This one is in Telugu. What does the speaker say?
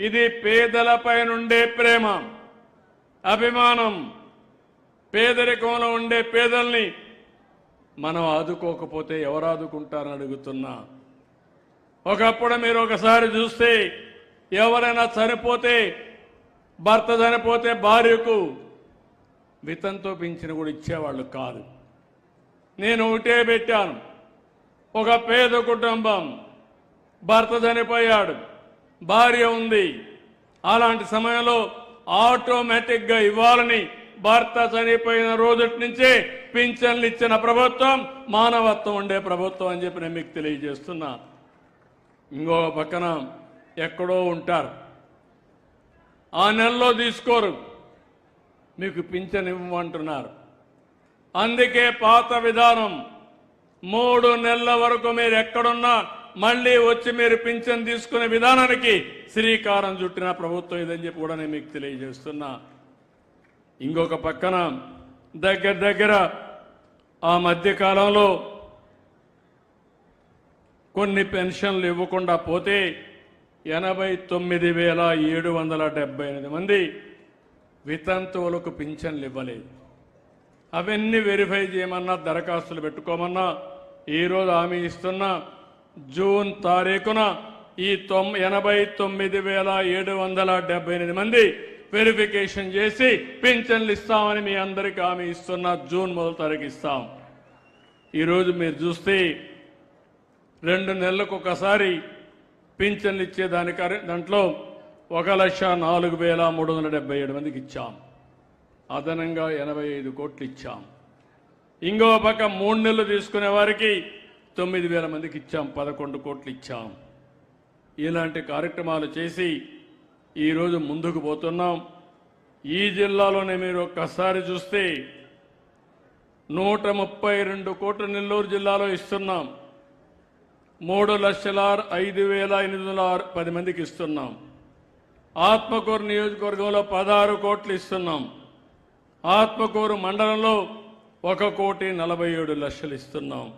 ఇది పేదలపై నుండే ప్రేమ అభిమానం. పేదరికంలో ఉండే పేదల్ని మనం ఆదుకోకపోతే ఎవరు ఆదుకుంటారని అడుగుతున్నా. ఒకప్పుడు మీరు ఒకసారి చూస్తే ఎవరైనా చనిపోతే భర్త చనిపోతే భార్యకు వితంతో పింఛన కూడా ఇచ్చేవాళ్ళు కాదు. నేను ఒకటే పెట్టాను. ఒక పేద కుటుంబం భర్త చనిపోయాడు. భార్య ఉంది. అలాంటి సమయంలో ఆటోమేటిక్గా ఇవ్వాలని భర్త చనిపోయిన రోజుటి నుంచే పింఛన్లు ఇచ్చిన ప్రభుత్వం మానవత్వం ఉండే ప్రభుత్వం అని చెప్పి నేను మీకు తెలియజేస్తున్నా. ఇంకో పక్కన ఎక్కడో ఉంటారు. ఆ నెలలో తీసుకోరు. మీకు పింఛన్ ఇవ్వమంటున్నారు. అందుకే పాత విధానం మూడు నెలల వరకు మీరు ఎక్కడున్నా మళ్ళీ వచ్చి మీరు పింఛన్ తీసుకునే విధానానికి శ్రీకారం చుట్టిన ప్రభుత్వం ఇదని చెప్పి కూడా నేను మీకు తెలియజేస్తున్నా. ఇంకొక పక్కన దగ్గర దగ్గర ఆ మధ్యకాలంలో కొన్ని పెన్షన్లు ఇవ్వకుండా పోతే ఎనభై తొమ్మిది వేల ఏడు వందల డెబ్బై ఎనిమిది మంది వితంతువులకు పింఛన్లు ఇవ్వలేదు. అవన్నీ వెరిఫై చేయమన్నా దరఖాస్తులు పెట్టుకోమన్నా ఈరోజు హామీ ఇస్తున్నా జూన్ తారీఖున ఈ తొమ్ ఎనభై తొమ్మిది వేల ఏడు వందల డెబ్బై ఎనిమిది మంది వెరిఫికేషన్ చేసి పింఛన్లు ఇస్తామని మీ అందరికీ హామీ ఇస్తున్న జూన్ మొదటి తారీఖు ఇస్తాం. ఈరోజు మీరు చూస్తే రెండు నెలలకు ఒకసారి పింఛన్లు ఇచ్చే దానికి దాంట్లో ఒక లక్ష నాలుగు వేల మూడు వందల డెబ్బై ఏడు మందికి ఇచ్చాం. అదనంగా ఎనభై ఐదు కోట్లు ఇచ్చాం. ఇంకో పక్క మూడు నెలలు తీసుకునే వారికి తొమ్మిది వేల మందికి ఇచ్చాం పదకొండు కోట్లు ఇచ్చాం. ఇలాంటి కార్యక్రమాలు చేసి ఈరోజు ముందుకు పోతున్నాం. ఈ జిల్లాలోనే మీరు ఒక్కసారి చూస్తే నూట ముప్పై రెండు కోట్ల నెల్లూరు జిల్లాలో ఇస్తున్నాం. మూడు లక్షల ఐదు వేల ఎనిమిది వందల ఆరు- పది మందికి ఇస్తున్నాం. ఆత్మకూరు నియోజకవర్గంలో పదహారు కోట్లు ఇస్తున్నాం. ఆత్మకూరు మండలంలో ఒక కోటి నలభై ఏడు లక్షలు ఇస్తున్నాం.